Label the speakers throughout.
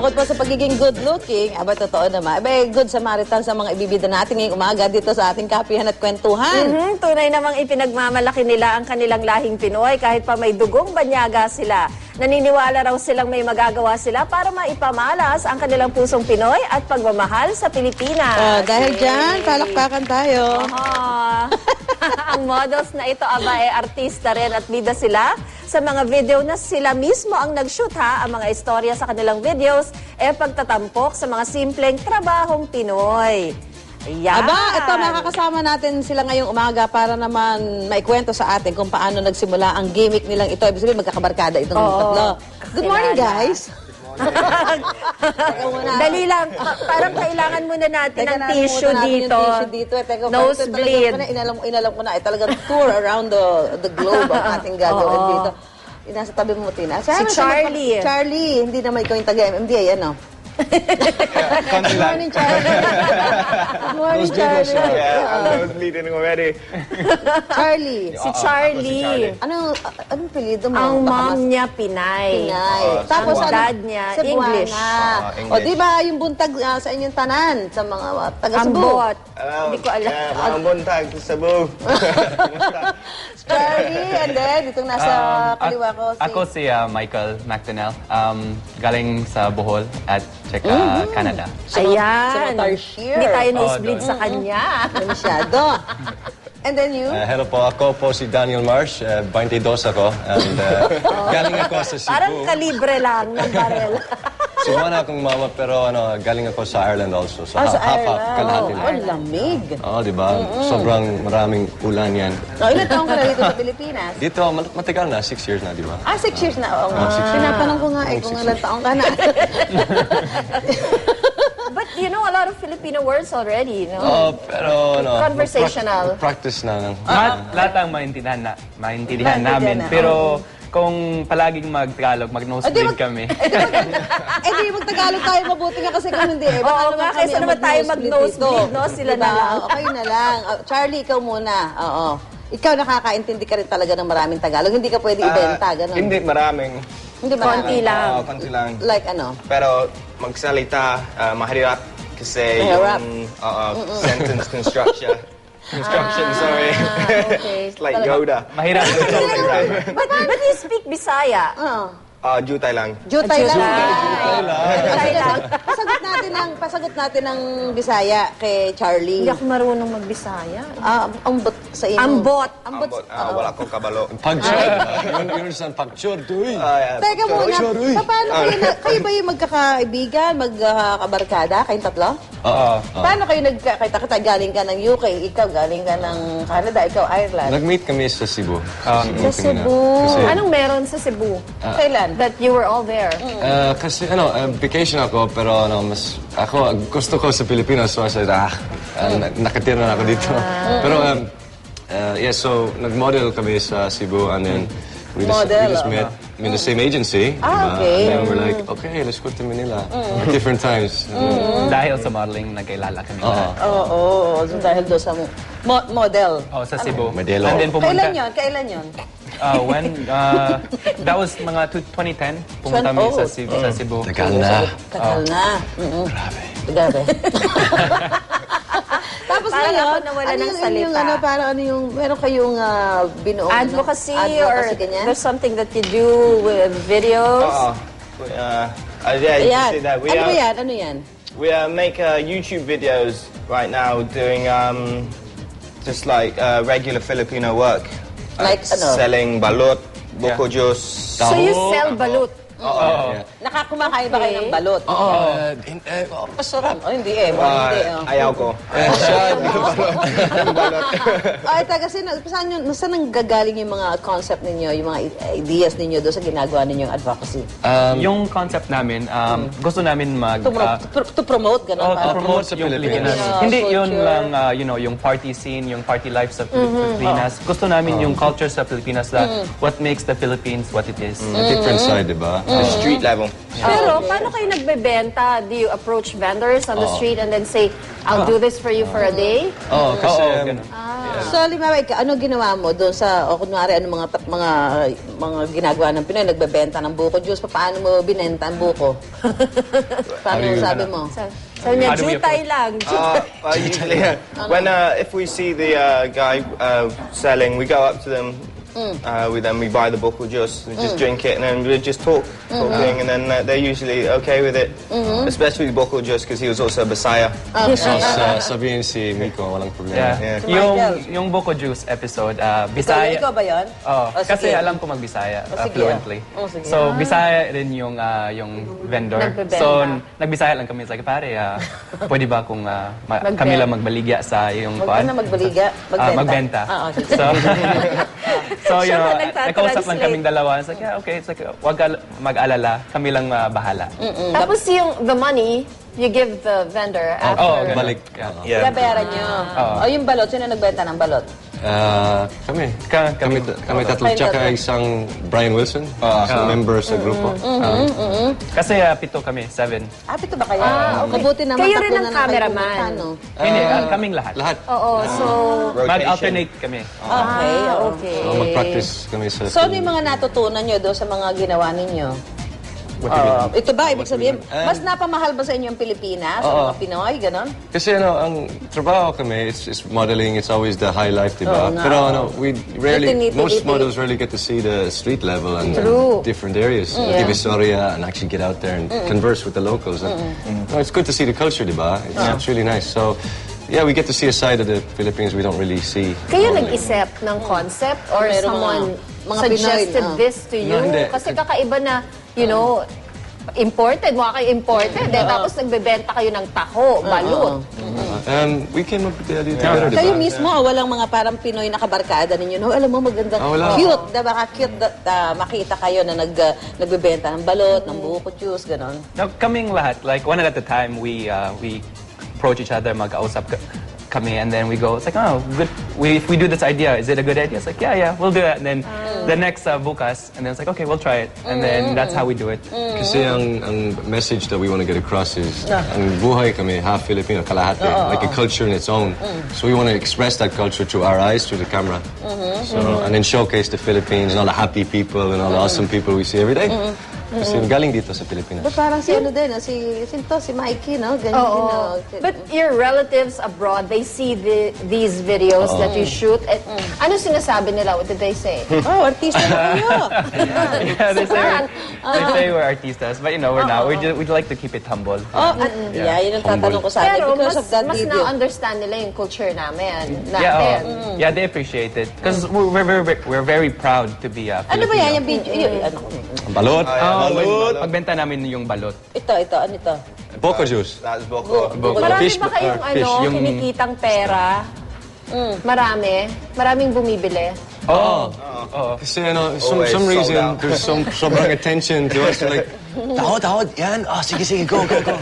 Speaker 1: Bukod po sa pagiging good looking, aba totoo naman, aba good Samaritan sa mga ibibida natin ngayong umaga dito sa ating kapihan at kwentuhan.
Speaker 2: Mhm, tunay namang ipinagmamalaki nila ang kanilang lahing Pinoy kahit pa may dugong banyaga sila. Naniniwala raw silang may magagawa sila para maipamalas ang kanilang pusong Pinoy at pagmamahal sa Pilipinas.
Speaker 1: Oh, dahil dyan, palakpakan tayo.
Speaker 2: Ah, ang models na ito aba ay artista rin at bida sila sa mga video na sila mismo ang nag-shoot ha. Ang mga istorya sa kanilang videos ay pagtatampok sa mga simpleng trabahong Pinoy. Ayan.
Speaker 1: Aba, ito makakasama natin sila ngayong umaga para naman maikwento sa atin kung paano nagsimula ang gimmick nilang ito. Ibig sabihin, magkakabarkada itong
Speaker 2: Oo.
Speaker 1: tatlo. Good morning, guys.
Speaker 2: Dali lang. Pa- parang kailangan muna natin
Speaker 1: Teka
Speaker 2: ng
Speaker 1: na,
Speaker 2: tissue
Speaker 1: natin
Speaker 2: dito.
Speaker 1: Yung tissue dito. Eh, teka,
Speaker 2: Nosebleed.
Speaker 1: Inalam, inalam ko na. Eh, talagang tour around the, the globe ang ating gagawin dito. Nasa tabi mo, Tina.
Speaker 2: Si Charlie.
Speaker 1: Charlie. Hindi naman ikaw yung taga-MMDA, ano?
Speaker 3: Konti
Speaker 1: Good morning, Charlie. Good morning, Charlie.
Speaker 3: Yeah, I was bleeding already.
Speaker 1: Charlie.
Speaker 2: Si Charlie.
Speaker 1: Ano, anong pilido mo?
Speaker 2: Ang
Speaker 1: Baka
Speaker 2: mom
Speaker 1: mas-
Speaker 2: niya Pinay.
Speaker 1: Pinay.
Speaker 3: Oo,
Speaker 1: Tapos
Speaker 2: Ang
Speaker 1: ano?
Speaker 2: dad niya,
Speaker 1: Cebuana.
Speaker 2: English.
Speaker 3: Oo, English.
Speaker 1: O, di ba yung buntag ah, sa inyong tanan, sa mga uh, taga Cebu?
Speaker 2: Ambot.
Speaker 3: Hello.
Speaker 2: Hindi ko alam.
Speaker 3: Yeah, mga buntag sa Cebu.
Speaker 1: Charlie, and then, itong nasa
Speaker 4: Um,
Speaker 1: kaliwa ko, si...
Speaker 4: Ako si uh, Michael McDonnell, um, galing sa Bohol at tsaka
Speaker 1: Mm-hmm.
Speaker 4: Canada.
Speaker 2: Ayan.
Speaker 1: Sa mga Tarsier.
Speaker 2: Hindi tayo
Speaker 4: Oh,
Speaker 2: nosebleed
Speaker 4: doon.
Speaker 2: sa kanya.
Speaker 1: Masyado. And then you?
Speaker 5: Uh, hello po, ako po si Daniel Marsh, uh, 22 ako, and uh, galing ako sa Cebu.
Speaker 2: Parang kalibre lang ng barel.
Speaker 5: Cebuana akong mama, pero ano, galing ako sa Ireland also. So,
Speaker 1: Ah, sa
Speaker 5: half, half,
Speaker 1: Ireland.
Speaker 5: kalahati
Speaker 1: Oh,
Speaker 5: na.
Speaker 1: ang lamig.
Speaker 5: Oo, di ba? Sobrang maraming ulan yan.
Speaker 1: Oh, ilan taong ka na dito sa Pilipinas?
Speaker 5: Dito, mat- matagal na, six years na, di ba?
Speaker 1: Ah, six years na. Oo nga.
Speaker 5: Ah, six years.
Speaker 1: Tinatanong ko nga eh
Speaker 5: Oh,
Speaker 1: kung
Speaker 5: six
Speaker 1: ilan taong ka na.
Speaker 2: But you know a lot of Filipino words already, no?
Speaker 5: Oo, pero ano...
Speaker 2: Conversational.
Speaker 5: pra- practice na.
Speaker 4: Lahat, lahat ang maintindihan, na, maintindihan
Speaker 1: Maintindihan
Speaker 4: namin.
Speaker 1: na,
Speaker 4: Pero kung palaging mag-Tagalog, mag-nosebleed
Speaker 1: mag-
Speaker 4: kami.
Speaker 1: eh di magtagalog tayo mabuti nga kasi kung hindi eh. Baka
Speaker 2: Oo
Speaker 1: naman
Speaker 2: nga,
Speaker 1: kami
Speaker 2: kaysa naman tayo
Speaker 1: mag-nosebleed
Speaker 2: no? Sila
Speaker 1: Diba?
Speaker 2: na lang.
Speaker 1: Okay na lang. Oh, Charlie, ikaw muna. Oo. Ikaw nakakaintindi ka rin talaga ng maraming Tagalog. Hindi ka pwede ibenta,
Speaker 3: Ah,
Speaker 1: ganun.
Speaker 3: Hindi maraming.
Speaker 1: Hindi marami.
Speaker 2: Konti lang.
Speaker 3: Oo, konti lang.
Speaker 1: Like ano?
Speaker 3: Pero magsalita, uh, mahirap kasi
Speaker 1: Mahirap.
Speaker 3: yung oo, sentence construction. Construction, ah, sorry.
Speaker 2: okay.
Speaker 3: It's like Yoda.
Speaker 4: Mahirap.
Speaker 3: Totally.
Speaker 2: But, but you speak Bisaya.
Speaker 1: Oo.
Speaker 3: Uh, jutay lang.
Speaker 1: Jutay lang.
Speaker 2: Jutay Jutay lang.
Speaker 1: Pasagot natin ng pasagot natin ng Bisaya kay Charlie.
Speaker 2: Hindi ako marunong magbisaya.
Speaker 1: Ah, ambot sa inyo.
Speaker 2: Ambot.
Speaker 1: Ambot.
Speaker 3: Ah, wala ko kabalo.
Speaker 5: Pagchor. Yun, yun tuy.
Speaker 3: Ah, yeah.
Speaker 1: Teka muna, paano kayo, na, kayo ba yung magkakaibigan, magkakabarkada, kayong tatlo?
Speaker 4: Oo.
Speaker 1: Paano kayo nagkakita kita galing ka ng UK, ikaw galing ka ng Canada, ikaw Ireland?
Speaker 5: Nag-meet kami sa Cebu.
Speaker 4: Um,
Speaker 2: Sa Cebu.
Speaker 5: Kasi,
Speaker 2: Anong meron sa Cebu?
Speaker 1: Kailan?
Speaker 2: That you were all there.
Speaker 5: uh, kasi ano, uh, vacation ako, pero ano, mas, ako, gusto ko sa Pilipinas, so I said, ah, uh, na- nakatira na ako dito. Pero, um, uh, yeah, so, nag-model kami sa Cebu, and then, we just,
Speaker 1: Model,
Speaker 5: we just met in the same agency.
Speaker 1: Ah,
Speaker 5: diba?
Speaker 1: okay.
Speaker 5: And then we're like, okay, let's go to Manila. Different times.
Speaker 4: Dahil sa modeling, nagkailala kami.
Speaker 5: Oo.
Speaker 4: lahat.
Speaker 1: Oo, oo, oo. So, dahil doon sa mo- mo- model.
Speaker 4: Oh, sa Cebu.
Speaker 5: Modelo.
Speaker 4: And then pumunta.
Speaker 1: Kailan yon? Kailan yon?
Speaker 4: Uh, when? Uh, that was mga two- 2010. Pumunta kami sa,
Speaker 1: Oh.
Speaker 4: Cebu, sa Cebu.
Speaker 5: Tagal na.
Speaker 1: Tagal na. Mm-mm. Grabe. Tapos
Speaker 2: Parang
Speaker 1: ngayon,
Speaker 2: ako nawala
Speaker 1: ano
Speaker 2: ng
Speaker 1: yung,
Speaker 2: salita.
Speaker 1: yung ano, parang ano yung, meron kayong uh, binuong
Speaker 2: Advocacy,
Speaker 1: ano,
Speaker 2: or
Speaker 1: ganyan?
Speaker 2: there's something that you do with videos?
Speaker 3: Oo. We, uh, uh, yeah, you
Speaker 1: Ayan.
Speaker 3: can see that. We,
Speaker 1: Ano ba
Speaker 3: uh,
Speaker 1: yan? Ano yan?
Speaker 3: we uh, make uh, YouTube videos right now doing um, just like uh, regular Filipino work.
Speaker 1: Like ano?
Speaker 3: Selling balot, buko juice.
Speaker 2: So you sell balut?
Speaker 4: Oo.
Speaker 1: Nakakumakain ba kayo ng balot?
Speaker 5: Oo, uh, eh, oh, masarap.
Speaker 1: Oh, hindi eh. Well,
Speaker 3: Ah,
Speaker 1: hindi. Oh.
Speaker 3: ayaw ko.
Speaker 1: Ay, taga, sino, saan, yun, saan nang gagaling yung mga concept ninyo, yung mga i- ideas ninyo doon sa ginagawa ninyong advocacy?
Speaker 5: Um,
Speaker 4: Yung concept namin, um, gusto namin mag...
Speaker 1: To, pro-
Speaker 4: uh,
Speaker 1: to, to promote, gano'n?
Speaker 4: Oh, to
Speaker 1: parang-
Speaker 4: promote
Speaker 5: sa
Speaker 4: yung
Speaker 5: Pilipinas.
Speaker 4: Pilipinas. Hindi
Speaker 1: Culture.
Speaker 4: yun lang, uh, you know, yung party scene, yung party life sa Pilipinas. Gusto namin yung culture sa Pilipinas na what makes the Philippines what it is.
Speaker 5: a different side, di ba?
Speaker 3: The street level.
Speaker 2: Pero paano kayo nagbebenta? Do you approach vendors on the street and then say, I'll do this for you for a day?
Speaker 5: Oo, kasi...
Speaker 4: Oo,
Speaker 5: um,
Speaker 4: ganun.
Speaker 1: So, Limawa, ikaw, ano ginawa mo doon sa, o kunwari, ano mga, tap- mga, mga ginagawa ng Pinoy, nagbebenta ng buko juice, paano mo binenta ang buko? paano
Speaker 5: do you-
Speaker 1: sabi mo?
Speaker 2: Sa- Sabi niya,
Speaker 4: do we
Speaker 2: jutay lang.
Speaker 3: Uh, well, usually, uh, when uh, if we see the uh, guy uh, selling, we go up to them. Uh, we then we buy the buckle juice, we just drink it, and then we just talk, talking, and then uh, they're usually okay with it. Especially the buckle juice because he was also a Messiah.
Speaker 5: So, sa, sabihin si Miko, walang problema.
Speaker 4: Yeah.
Speaker 3: Yeah.
Speaker 4: Yung, yung Boko Juice episode, uh, Bisaya.
Speaker 1: ikaw ba yun?
Speaker 4: Oo,
Speaker 1: O,
Speaker 4: kasi
Speaker 1: sige.
Speaker 4: alam ko mag-Bisaya
Speaker 1: O,
Speaker 4: uh, fluently.
Speaker 1: O, sige.
Speaker 4: So, Bisaya rin yung ah, yung vendor. So, nagbisaya lang kami. Sabi, pare, ah, pwede ba kung ah, ma-
Speaker 2: Magbenta.
Speaker 4: kami lang magbaligya sa yung
Speaker 1: Huwag ka na magbaliga, magbenta.
Speaker 4: Ah, magbenta.
Speaker 1: Ah, okay.
Speaker 4: So, so you
Speaker 2: Siya
Speaker 4: know, nagkausap lang kaming dalawa. It's like, yeah, okay. It's like, wag ka mag-alala. Kami lang ah, bahala.
Speaker 2: Tapos yung the money, you give the vendor after.
Speaker 4: Oo, ganun.
Speaker 5: Balik.
Speaker 4: Yeah.
Speaker 3: Yeah.
Speaker 1: Binabayaran nyo. O yung balot, sino nagbenta ng balot?
Speaker 5: Ah, kami.
Speaker 4: Ka-
Speaker 5: Kami, kami tatlo. Tsaka isang Brian Wilson, isang member sa grupo.
Speaker 4: Kasi ah, pito kami, seven.
Speaker 1: Ah, pito ba kayo?
Speaker 2: Ah, okay.
Speaker 1: Mabuti naman
Speaker 2: Kayo rin ang
Speaker 1: na lang kayo
Speaker 2: cameraman.
Speaker 1: pumunta, no?
Speaker 4: Hindi, ah, kaming lahat.
Speaker 5: Lahat.
Speaker 2: Oo, so...
Speaker 4: Mag-alternate kami.
Speaker 1: Okay,
Speaker 2: Ah, okay.
Speaker 5: So, mag-practice kami sa...
Speaker 1: So, ano yung mga natutunan nyo doon sa mga ginawa ninyo? Ah, ito ba, ibig sabihin, mas napamahal ba sa inyo ang Pilipinas, ang mga Pinoy, ganon?
Speaker 5: Kasi ano, ang trabaho kami, it's, it's modeling, it's always the high life, di ba?
Speaker 1: Oo nga,
Speaker 5: Pero
Speaker 1: oo.
Speaker 5: ano, we rarely,
Speaker 1: Nitty-nitty,
Speaker 5: most
Speaker 1: nitty.
Speaker 5: models rarely get to see the street level and
Speaker 2: True.
Speaker 5: different areas.
Speaker 1: Yeah.
Speaker 5: Divisoria and actually get out there and converse with the locals. And, no, it's good to see the culture, di ba? It's, it's really nice. So, yeah, we get to see a side of the Philippines we don't really see.
Speaker 2: Kayo nag-isip ng concept or
Speaker 1: Meron
Speaker 2: someone
Speaker 1: mga- mga
Speaker 2: suggested
Speaker 1: Pinoy, ah.
Speaker 2: this to you?
Speaker 5: No, hindi.
Speaker 2: Kasi kakaiba na, you know, imported, mukha kayo imported. Eh, tapos nagbebenta kayo ng taho, balut.
Speaker 5: Um, we came up with the idea together?
Speaker 1: Kayo mismo, ah, walang mga parang Pinoy na kabarkada ninyo. No, alam mo, maganda.
Speaker 5: Ah, wala.
Speaker 1: Cute. Da, baka cute da, da- makita kayo na nag, ah, nagbebenta ng balot, ng buko juice, ganon.
Speaker 4: No, kaming lahat, like one at a time, we uh, we approach each other, mag-ausap ka- kami, and then we go, it's like, oh, good. We, if we do this idea, is it a good idea? It's like, yeah, yeah, we'll do it. And then oh. the next uh, bukas, and then it's like, okay, we'll try it. And then mm-hmm. that's how we do it. Mm-hmm.
Speaker 5: Kasi ang, ang message that we want to get across is, ang buhay kami, half Filipino, kalahati, like a culture in its own. Mm. So we want to express that culture through our eyes, through the camera. Mm-hmm. So, and then showcase the Philippines and all the happy people and all the awesome people we see every day. Kasi galing dito sa Pilipinas.
Speaker 1: But parang si ano din, ah, si, sinto, si Mikey, no? Ganyan din, no?
Speaker 2: Oo. But your relatives abroad, they see the, these videos that you shoot. Eh, Ano sinasabi nila? What did they say?
Speaker 1: oh, artista na kayo.
Speaker 4: yeah, they say, they say we're artistas, but you know, we're not. We're just, we'd like to keep it humble.
Speaker 1: Oh, at, yeah, yun ang tatanong ko sa akin.
Speaker 2: Pero
Speaker 1: Because
Speaker 2: mas,
Speaker 1: of that
Speaker 2: mas
Speaker 1: video.
Speaker 2: na-understand nila yung culture namin.
Speaker 4: Yeah,
Speaker 2: Natin.
Speaker 4: oh, yeah, they appreciate it because we're, we're, very we're very proud to be uh,
Speaker 1: Ano ba yan,
Speaker 4: Filipino.
Speaker 1: yung video? Yun, ano?
Speaker 5: Ang balot,
Speaker 4: Oh,
Speaker 3: Balot.
Speaker 4: Pagbenta namin yung balot.
Speaker 1: Ito, ito, ano ito?
Speaker 5: Boko juice.
Speaker 3: That's Boko.
Speaker 2: Marami
Speaker 5: Fish
Speaker 2: ba kayong
Speaker 5: or
Speaker 2: ano,
Speaker 5: fish,
Speaker 4: yung-
Speaker 2: kinikitang pera? Marami. Maraming bumibili.
Speaker 4: Oh, oh.
Speaker 5: Kasi ano, some,
Speaker 3: Always
Speaker 5: some
Speaker 3: sold
Speaker 5: reason,
Speaker 3: out.
Speaker 5: there's some sobrang attention to us. Like, tahod, tahod, yan. Ah, sige, sige, go, go, go.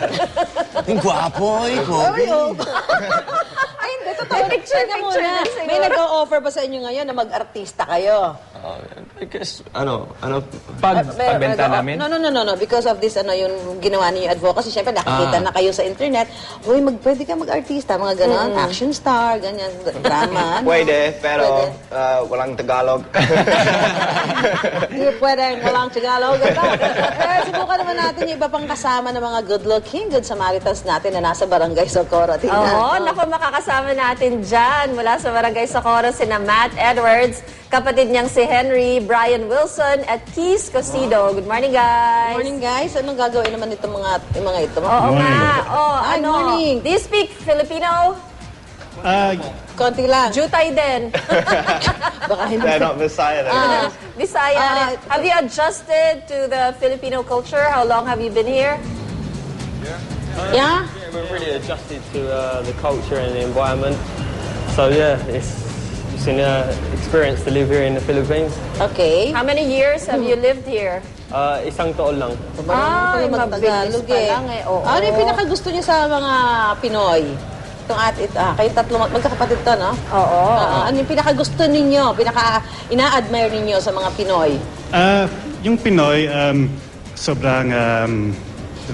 Speaker 5: Yung gwapo, eh.
Speaker 1: Ay, hindi, totoo.
Speaker 2: Picture,
Speaker 1: Teka
Speaker 2: picture
Speaker 1: muna.
Speaker 2: din siguro.
Speaker 1: May nag-o-offer ba sa inyo ngayon na mag-artista kayo?
Speaker 5: Uh, I guess, ano, ano,
Speaker 4: Pag,
Speaker 1: May-
Speaker 4: pagbenta
Speaker 1: may-
Speaker 4: namin.
Speaker 1: No, no, no, no, no. Because of this, ano, yung ginawa niyo advocacy, syempre nakikita na kayo sa internet. Uy, mag, pwede ka mag-artista, mga ganon. Action star, ganyan, drama. ano.
Speaker 3: Pwede, pero
Speaker 1: Pwede.
Speaker 3: uh, walang Tagalog.
Speaker 1: Hindi pwede, walang Tagalog. Ito. Pero subukan naman natin yung iba pang kasama ng mga good-looking, good Samaritans natin na nasa barangay Socorro. Tingnan.
Speaker 2: Oo, naku, makakasama natin dyan mula sa Barangay Socorro, sina Matt Edwards, kapatid niyang si Henry, Brian Wilson, at Keith Cosido. Good morning, guys.
Speaker 1: Morning guys, anong gagawin naman itong mga, yung mga ito?
Speaker 2: Oo nga. Oh,
Speaker 1: Hi,
Speaker 2: ano?
Speaker 1: morning.
Speaker 2: Do you speak Filipino?
Speaker 1: Konti lang.
Speaker 2: Jutay din.
Speaker 1: Baka hindi.
Speaker 3: They're not Messiah. Then.
Speaker 2: Bisaya
Speaker 1: Ah,
Speaker 2: rin. Have you adjusted to the Filipino culture? How long have you been here?
Speaker 1: Yeah?
Speaker 6: We're really adjusted to uh, the culture and the environment. So yeah, it's it's an uh, experience to live here in the Philippines.
Speaker 1: Okay.
Speaker 2: How many years have you lived here?
Speaker 6: Uh, isang taon lang.
Speaker 2: Ay, mabilis pa lang eh. Oo.
Speaker 1: Ano yung pinakagusto niyo sa mga Pinoy? Itong at it, ah, kayong tatlo, magkakapatid to, no?
Speaker 2: Oo.
Speaker 1: Ah, ano yung pinakagusto ninyo, pinaka ina-admire ninyo sa mga Pinoy?
Speaker 7: Ah, yung Pinoy, um, sobrang um,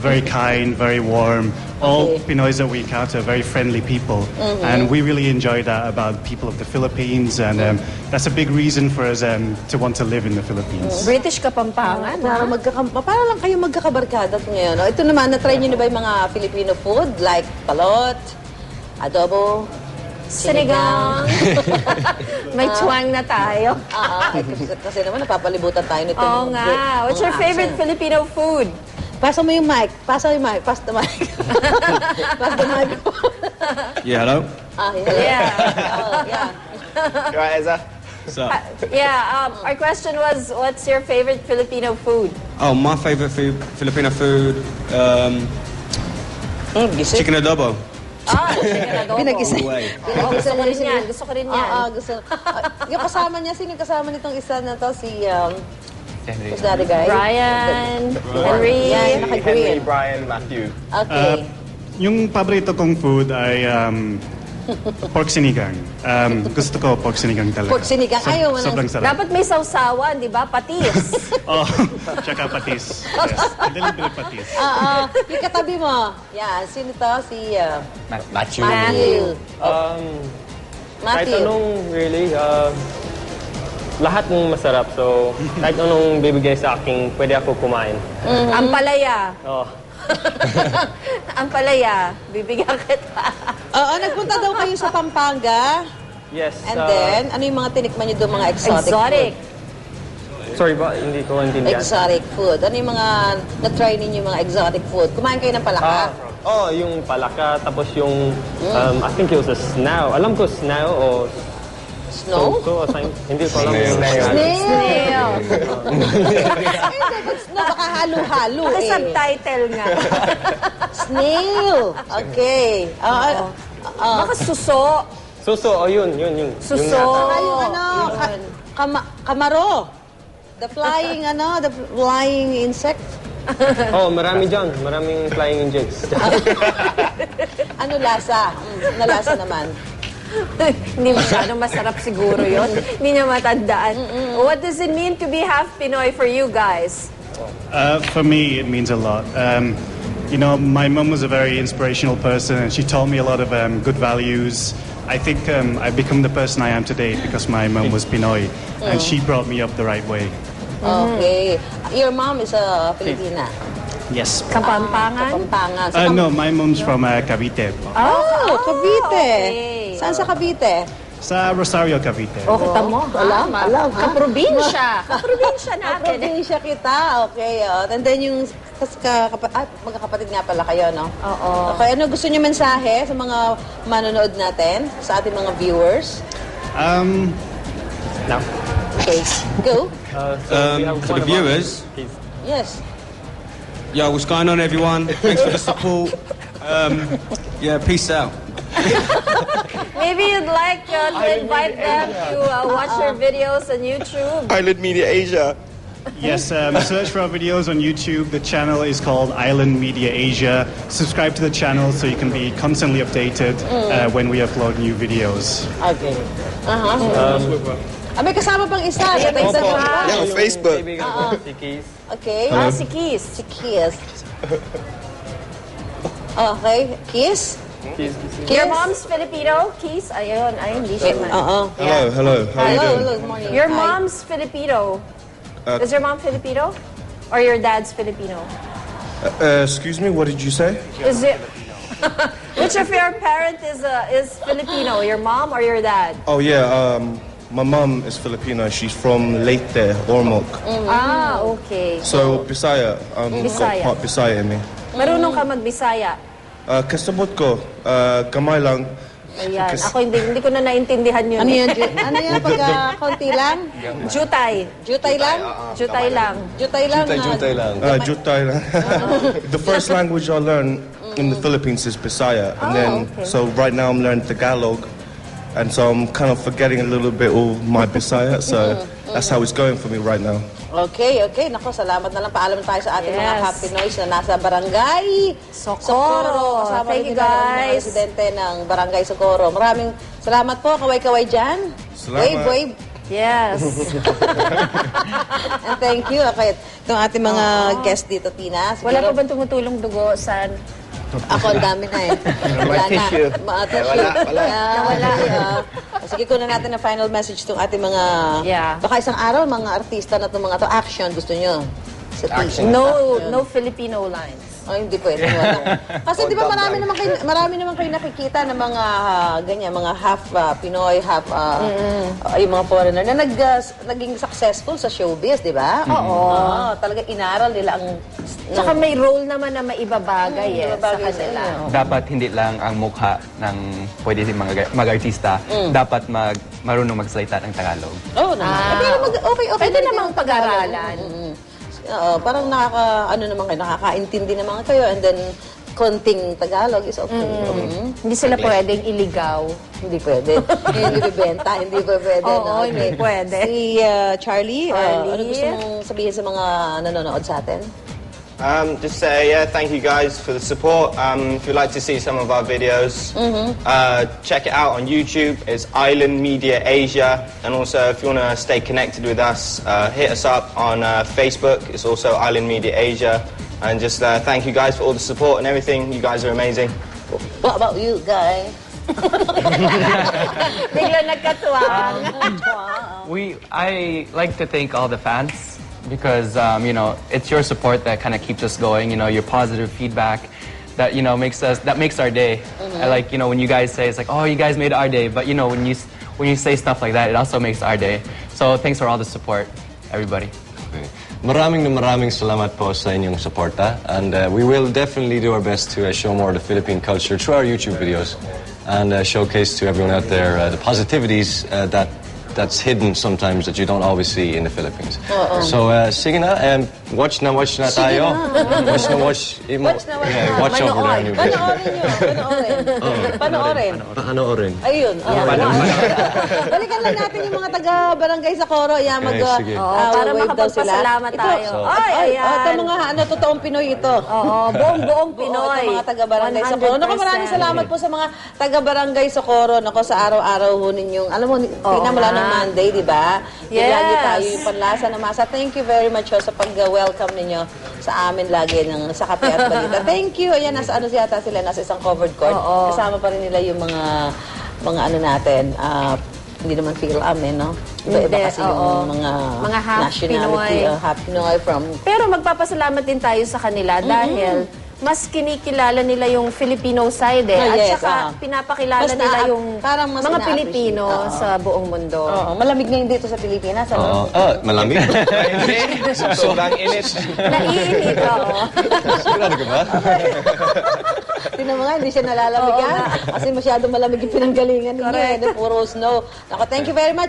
Speaker 7: very kind, very warm. All
Speaker 1: Okay.
Speaker 7: Pinoys that we encounter are very friendly people, and we really enjoy that about people of the Philippines, and um, that's a big reason for us um, to want to live in the Philippines.
Speaker 2: British Kapampangan,
Speaker 1: Para,
Speaker 2: ha?
Speaker 1: magkaka- para lang kayo magkakabarkada ngayon. no? Ito naman, na-try nyo na ba yung mga Filipino food? Like palot, adobo,
Speaker 2: Sinigang. May twang na tayo.
Speaker 1: Ah, ah, eh, kasi, kasi naman napapalibutan tayo nito.
Speaker 2: Oo nga. What's your favorite Filipino food?
Speaker 1: Pasa mo yung mic. Pasa mo yung mic. Pass the mic. Pass the mic.
Speaker 8: Yeah, hello.
Speaker 1: ah, yeah.
Speaker 2: Yeah.
Speaker 1: Oh, yeah.
Speaker 3: You right, Ezra?
Speaker 8: What's up?
Speaker 2: Yeah, um, our question was, what's your favorite Filipino food?
Speaker 8: Oh, my favorite food, Filipino food, um,
Speaker 1: Mm,
Speaker 8: chicken adobo.
Speaker 2: Ah. Oh, gusto ko rin yan. Gusto ko rin yan.
Speaker 1: Ah, ah, gusto. Ah, yung kasama niya, sino kasama nitong isa na to? Si, um,
Speaker 4: Henry.
Speaker 1: who's that guy?
Speaker 2: Brian, Henry.
Speaker 1: Yan,
Speaker 3: Henry,
Speaker 1: naka-green.
Speaker 3: Brian, Matthew.
Speaker 1: Okay.
Speaker 7: Yung paborito kong food ay um, pork sinigang. Um, gusto ko pork sinigang talaga.
Speaker 1: Pork sinigang. Ayaw mo na-
Speaker 7: Sobrang sarap.
Speaker 2: Dapat may sausawan, di ba? Patis.
Speaker 7: Oh, tsaka patis. Yes, a little bit of patis.
Speaker 1: Ah, ah, yung katabi mo. Yan, sino to? Si uh,
Speaker 5: Matthew.
Speaker 1: Matthew.
Speaker 6: Um, kahit
Speaker 1: Matthew.
Speaker 6: anong really, uh, lahat ng masarap. So, kahit anong bibigay sa akin, pwede ako kumain.
Speaker 2: Ang palaya.
Speaker 6: Oh.
Speaker 2: Ang palaya. Bibigyan kita.
Speaker 1: Oo, nagpunta daw kayo sa Pampanga.
Speaker 6: Yes.
Speaker 1: And
Speaker 6: uh,
Speaker 1: then, ano yung mga tinikman nyo doon, mga exotic,
Speaker 2: Exotic.
Speaker 6: Sorry ba? Hindi ko
Speaker 1: food?
Speaker 6: intindihan.
Speaker 1: Exotic food. Ano yung mga na-try ninyo yung mga exotic food? Kumain kayo ng
Speaker 6: Ah,
Speaker 1: palaka?
Speaker 6: oh, yung palaka, tapos yung, um, I think it was a snail. Alam ko snail o
Speaker 1: Snow?
Speaker 6: so, so, hindi ko alam.
Speaker 5: Snail.
Speaker 1: Snail!
Speaker 2: Snail.
Speaker 1: No, baka halo-halo eh.
Speaker 2: Paki-subtitle nga.
Speaker 1: Snail! Okay. Ah, ah,
Speaker 2: Baka suso.
Speaker 6: Suso, oh yun, yun, yun.
Speaker 2: Suso.
Speaker 6: Yun yata.
Speaker 1: Saka yung ano, ka- kama- kamaro. The flying, ano, the flying insect.
Speaker 6: Oh, marami dyan. Maraming flying insects.
Speaker 1: Ano lasa? Mm, nalasa naman.
Speaker 2: Hindi masyadong masarap siguro yon. Hindi niya matandaan. What does it mean to be half Pinoy for you guys?
Speaker 7: Uh, for me, it means a lot. Um, you know, my mum was a very inspirational person, and she taught me a lot of um, good values. I think um, I've become the person I am today because my mum was Pinoy, and she brought me up the right way.
Speaker 1: Okay. Your mom is a Filipina.
Speaker 7: Yes.
Speaker 2: Kapampangan?
Speaker 1: Kapampangan. Sa
Speaker 7: Uh, no, my mum's from uh, Cavite.
Speaker 1: Oh, Cavite.
Speaker 2: okay.
Speaker 1: Saan sa Cavite?
Speaker 7: Sa Rosario, Cavite.
Speaker 2: Oh, kita mo.
Speaker 1: Alam,
Speaker 2: ha?
Speaker 1: alam, ha?
Speaker 2: Kaprobinsya. Kaprobinsya natin.
Speaker 1: Probinsya kita. Okay. Oh. And then yung kas, ka, kapa, ah, magkakapatid nga pala kayo, no?
Speaker 2: Oo.
Speaker 1: Okay. Ano gusto niyo mensahe sa mga manonood natin? Sa ating mga viewers?
Speaker 7: Um,
Speaker 6: Now,
Speaker 1: Okay. Go.
Speaker 6: uh, so we
Speaker 8: Um,
Speaker 6: have
Speaker 8: for
Speaker 6: one
Speaker 8: the
Speaker 6: of our-
Speaker 8: viewers.
Speaker 1: Yes.
Speaker 8: yo, what's going on, everyone? Thanks for the support. Um, yeah, peace out.
Speaker 2: Maybe you'd like uh, to invite them to uh, watch your videos on YouTube.
Speaker 3: Island Media Asia.
Speaker 7: yes, um, search for our videos on YouTube. The channel is called Island Media Asia. Subscribe to the channel so you can be constantly updated uh, when we upload new videos.
Speaker 1: Okay. Uh-huh. ah, may kasama pang isa. Sa
Speaker 6: Opo.
Speaker 1: Instagram.
Speaker 3: Yeah, on
Speaker 6: Yung
Speaker 3: Facebook.
Speaker 6: kaibigan ko, si Keith.
Speaker 1: Okay.
Speaker 2: Ah, si Kiss.
Speaker 1: Si Kiss. Okay. Kiss?
Speaker 6: Keith.
Speaker 2: Your mom's Filipino? Kiss? Ayun. Ay, hindi siya man.
Speaker 1: Oo.
Speaker 3: Hello, hello. How you
Speaker 1: Hello,
Speaker 3: doing?
Speaker 1: hello, good morning.
Speaker 2: Your
Speaker 1: Hi.
Speaker 2: mom's Filipino.
Speaker 3: Uh,
Speaker 2: Is your mom Filipino? Or your dad's Filipino?
Speaker 3: Uh, excuse me, what did you say?
Speaker 2: Is it... Which of your parent is uh, is Filipino? Your mom or your dad?
Speaker 3: Oh yeah, um, my mom is Filipino. She's from Leyte, Ormoc.
Speaker 2: Ah, okay.
Speaker 3: So Bisaya, um,
Speaker 2: Bisaya.
Speaker 3: got part Bisaya in me.
Speaker 2: Marunong ka magbisaya.
Speaker 3: Uh, kasabot ko, uh, gamay lang.
Speaker 2: Ayan.
Speaker 3: Kasi-
Speaker 2: Ako hindi, hindi ko na naintindihan yun.
Speaker 1: Ano
Speaker 2: eh.
Speaker 1: yan? Ju- ano yan? Pagka konti lang?
Speaker 2: Jutay.
Speaker 1: Jutay lang?
Speaker 2: Jutay lang.
Speaker 1: Jutay lang.
Speaker 5: Jutay,
Speaker 1: na-
Speaker 5: jutay lang.
Speaker 3: Uh, jutay lang. the first language I learned in the Philippines is Bisaya, and
Speaker 2: Oh,
Speaker 3: then
Speaker 2: okay.
Speaker 3: so right now I'm learning Tagalog, and so I'm kind of forgetting a little bit of my Bisaya. So that's how it's going for me right now.
Speaker 1: Okay, okay. Nako, salamat na lang. Paalam tayo sa ating mga
Speaker 2: Yes.
Speaker 1: Happy Noise na nasa barangay
Speaker 2: Socorro.
Speaker 1: Kasama
Speaker 2: Thank you,
Speaker 1: ang mga
Speaker 2: guys.
Speaker 1: residente ng barangay Socorro. Maraming salamat po. Kaway-kaway dyan.
Speaker 3: Salamat.
Speaker 1: Wave, wave.
Speaker 2: Yes.
Speaker 1: And thank you. Okay, itong ating mga guest dito, Tina.
Speaker 2: Wala
Speaker 1: Siguro-
Speaker 2: pa bang tumutulong dugo sa...
Speaker 1: Ako, ang dami na eh. Wala na.
Speaker 3: Eh,
Speaker 1: tissue.
Speaker 3: wala, wala.
Speaker 1: Ah,
Speaker 2: Nawala.
Speaker 1: ah. sige, kunan natin ang final message itong ating mga...
Speaker 2: Yeah.
Speaker 1: Baka isang araw, mga artista na itong mga to action, gusto nyo? Sa
Speaker 3: Action.
Speaker 2: No, no Filipino lines.
Speaker 1: Ay, hindi pwede. Wala. Kasi di ba marami naman kayo, marami naman kayo nakikita ng mga ah, ganyan, mga half ah, Pinoy, half ah, ah, yung mga foreigner na nag, ah, naging successful sa showbiz, di ba? Oo. talaga inaral nila ang...
Speaker 2: Tsaka may role naman na maibabagay eh, sa
Speaker 1: Maibabagay sa
Speaker 2: kanila.
Speaker 1: inyo.
Speaker 4: Dapat hindi lang ang mukha ng pwede din mga mag-artista. Dapat mag marunong magsalita ng Tagalog.
Speaker 1: Oo naman.
Speaker 2: Ah.
Speaker 1: Eh, pero mag, okay, okay.
Speaker 2: Pwede namang pag-aralan.
Speaker 1: Mm. Oo, parang nakaka, ano naman kayo, nakakaintindi naman kayo and then konting Tagalog is okay. Mm.
Speaker 2: Hindi sila pwedeng iligaw.
Speaker 1: Hindi pwede. hindi bibenta, hindi pa pwede.
Speaker 2: Oo,
Speaker 1: no?
Speaker 2: hindi pwede.
Speaker 1: Si uh, Charlie, uh,
Speaker 2: Charlie.
Speaker 1: ano gusto mong sabihin sa mga nanonood sa atin?
Speaker 3: Um, just say, yeah, thank you guys for the support. Um, if you'd like to see some of our videos, uh, check it out on YouTube. It's Island Media Asia. And also, if you want to stay connected with us, uh, hit us up on uh, Facebook. It's also Island Media Asia. And just uh, thank you guys for all the support and everything. You guys are amazing.
Speaker 1: What about you, guys?
Speaker 4: We, I like to thank all the fans because um, you know it's your support that kind of keeps us going. You know your positive feedback that you know makes us that makes our day. I like you know when you guys say it's like oh you guys made our day, but you know when you when you say stuff like that it also makes our day. So thanks for all the support, everybody.
Speaker 5: Okay. Maraming na maraming salamat po sa inyong suporta. And uh, we will definitely do our best to uh, show more of the Philippine culture through our YouTube videos and uh, showcase to everyone out there uh, the positivities uh, that that's hidden sometimes that you don't always see in the Philippines. So, uh, sige na, um, watch na watch na tayo. Watch na watch. imo-
Speaker 1: Watch na, watch
Speaker 5: yeah,
Speaker 1: na.
Speaker 5: watch over there. on your video.
Speaker 1: Panoorin nyo, panoorin. Panoorin.
Speaker 5: Panoorin.
Speaker 1: Ayun. Oh, Balikan lang natin yung mga taga-barangay sa Coro. Yan, mag,
Speaker 5: Eh, sige.
Speaker 1: uh,
Speaker 2: Oo, para
Speaker 1: wave daw sila.
Speaker 2: makapagpasalamat
Speaker 1: Ito.
Speaker 2: tayo.
Speaker 1: So,
Speaker 2: Ay,
Speaker 1: ay,
Speaker 2: ayan.
Speaker 1: oh, ito mga ano, totoong Pinoy ito.
Speaker 2: Oo, buong-buong Pinoy.
Speaker 1: Ito mga taga-barangay sa Coro. Naku, maraming
Speaker 2: 100%.
Speaker 1: salamat po sa mga taga-barangay sa Coro. Naku, sa araw-araw ho ninyong, alam mo,
Speaker 2: Oo
Speaker 1: tina mula
Speaker 2: nga.
Speaker 1: Monday, di ba?
Speaker 2: Yes.
Speaker 1: Lagi tayo yung panlasa na masa. Thank you very much ho, sa pag-welcome ninyo sa amin lagi ng sa kape at balita. Thank you. Ayan, nasa ano siyata sila, nasa isang covered court.
Speaker 2: Oo.
Speaker 1: Kasama pa rin nila yung mga mga ano natin, ah, hindi naman feel amin, no? Iba-iba
Speaker 2: Hindi,
Speaker 1: kasi yung
Speaker 2: oo.
Speaker 1: mga,
Speaker 2: Mga half
Speaker 1: nationality,
Speaker 2: Pinoy.
Speaker 1: uh, half Pinoy from
Speaker 2: Pero magpapasalamat din tayo sa kanila dahil mas kinikilala nila yung Filipino side eh.
Speaker 1: Ah,
Speaker 2: At
Speaker 1: yes,
Speaker 2: saka
Speaker 1: ah.
Speaker 2: pinapakilala
Speaker 1: Mas
Speaker 2: nila
Speaker 1: na-
Speaker 2: yung
Speaker 1: parang mas
Speaker 2: mga. Pilipino
Speaker 1: Oo.
Speaker 2: sa buong mundo.
Speaker 1: Oo, malamig ngayon dito sa Pilipinas,
Speaker 5: Oo.
Speaker 1: ano?
Speaker 5: Ah, malamig.
Speaker 3: Sobrang init.
Speaker 2: Naiinit ako.
Speaker 5: Sigurado ka ba?
Speaker 1: Tingnan mo nga, hindi siya nalalabigan. Kasi masyado malamig yung pinanggalingan niya. eh. Puro snow. Ako, thank you very much.